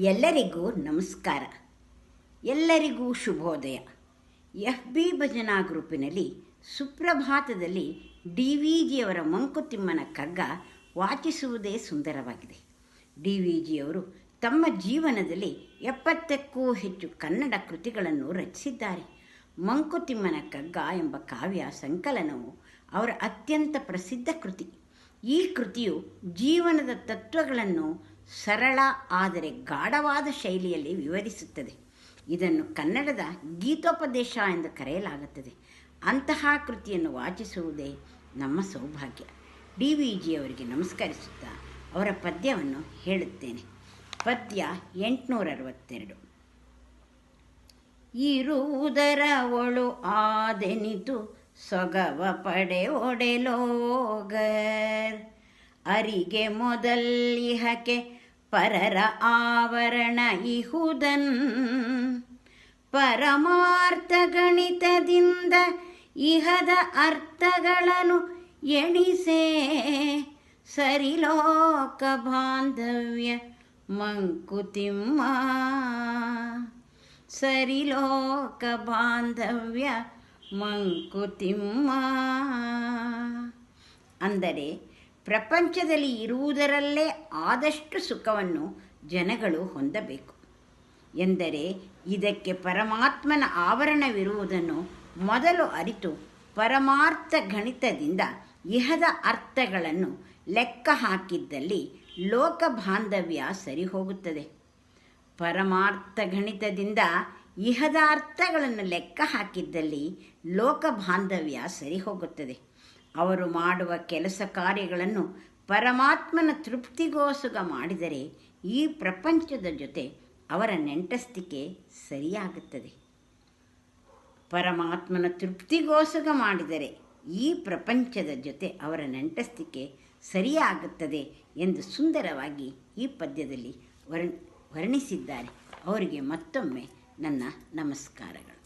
ಎಲ್ಲರಿಗೂ ನಮಸ್ಕಾರ. ಎಲ್ಲರಿಗೂ ಶುಭೋದಯ. ಎಫ್ ಬಿ ಭಜನಾ ಗ್ರೂಪಿನಲ್ಲಿ ಸುಪ್ರಭಾತದಲ್ಲಿ ಡಿ ವಿ ಜಿಯವರ ಮಂಕುತಿಮ್ಮನ ಕಗ್ಗ ವಾಚಿಸುವುದೇ ಸುಂದರವಾಗಿದೆ. ಡಿ ವಿ ಜಿಯವರು ತಮ್ಮ ಜೀವನದಲ್ಲಿ ಎಪ್ಪತ್ತಕ್ಕೂ ಹೆಚ್ಚು ಕನ್ನಡ ಕೃತಿಗಳನ್ನು ರಚಿಸಿದ್ದಾರೆ. ಮಂಕುತಿಮ್ಮನ ಕಗ್ಗ ಎಂಬ ಕಾವ್ಯ ಸಂಕಲನವು ಅವರ ಅತ್ಯಂತ ಪ್ರಸಿದ್ಧ ಕೃತಿ. ಈ ಕೃತಿಯು ಜೀವನದ ತತ್ವಗಳನ್ನು ಸರಳ ಆದರೆ ಗಾಢವಾದ ಶೈಲಿಯಲ್ಲಿ ವಿವರಿಸುತ್ತದೆ. ಇದನ್ನು ಕನ್ನಡದ ಗೀತೋಪದೇಶ ಎಂದು ಕರೆಯಲಾಗುತ್ತದೆ. ಅಂತಹ ಕೃತಿಯನ್ನು ವಾಚಿಸುವುದೇ ನಮ್ಮ ಸೌಭಾಗ್ಯ. ಡಿ ವಿ ಜಿಯವರಿಗೆ ನಮಸ್ಕರಿಸುತ್ತಾ ಅವರ ಪದ್ಯವನ್ನು ಹೇಳುತ್ತೇನೆ. ಪದ್ಯ ಎಂಟುನೂರ ಅರವತ್ತೆರಡು ಇರುವುದರ ಒಳು ಆದೆನಿತು ಸೊಗವ ಪಡೆ ಒಡೆಲೋಗರ್. ಅರಿಗೆ ಮೊದಲಿಹಕೆ ಪರರ ಆವರಣ ಇಹುದನ್ ಪರಮಾರ್ಥ ಗಣಿತದಿಂದ ಇಹದ ಅರ್ಥಗಳನ್ನು ಎಣಿಸೆ ಸರಿಲೋಕ ಬಾಂಧವ್ಯ ಮಂಕುತಿಮ್ಮ. ಸರಿಲೋಕ ಬಾಂಧವ್ಯ ಮಂಕುತಿಮ್ಮ. ಅಂದರೆ ಪ್ರಪಂಚದಲ್ಲಿ ಇರುವುದರಲ್ಲೇ ಆದಷ್ಟು ಸುಖವನ್ನು ಜನಗಳು ಹೊಂದಬೇಕು. ಎಂದರೆ ಇದಕ್ಕೆ ಪರಮಾತ್ಮನ ಆವರಣವಿರುವುದನ್ನು ಮೊದಲು ಅರಿತು ಪರಮಾರ್ಥ ಗಣಿತದಿಂದ ಇಹದ ಅರ್ಥಗಳನ್ನು ಲೆಕ್ಕ ಹಾಕಿದ್ದಲ್ಲಿ ಲೋಕ ಬಾಂಧವ್ಯ ಸರಿ ಹೋಗುತ್ತದೆ ಪರಮಾರ್ಥ ಗಣಿತದಿಂದ ಇಹದ ಅರ್ಥಗಳನ್ನು ಲೆಕ್ಕ ಹಾಕಿದ್ದಲ್ಲಿ ಲೋಕ ಬಾಂಧವ್ಯ ಸರಿ ಹೋಗುತ್ತದೆ ಅವರು ಮಾಡುವ ಕೆಲಸ ಕಾರ್ಯಗಳನ್ನು ಪರಮಾತ್ಮನ ತೃಪ್ತಿಗೋಸುಗ ಮಾಡಿದರೆ ಈ ಪ್ರಪಂಚದ ಜೊತೆ ಅವರ ನೆಂಟಸ್ತಿಕೆ ಸರಿಯಾಗುತ್ತದೆ. ಪರಮಾತ್ಮನ ತೃಪ್ತಿಗೋಸುಗ ಮಾಡಿದರೆ ಈ ಪ್ರಪಂಚದ ಜೊತೆ ಅವರ ನೆಂಟಸ್ತಿಕೆ ಸರಿಯಾಗುತ್ತದೆ ಎಂದು ಸುಂದರವಾಗಿ ಈ ಪದ್ಯದಲ್ಲಿ ವರ್ಣ, ವರ್ಣಿಸಿದ್ದಾರೆ. ಅವರಿಗೆ ಮತ್ತೊಮ್ಮೆ ನನ್ನ ನಮಸ್ಕಾರಗಳು.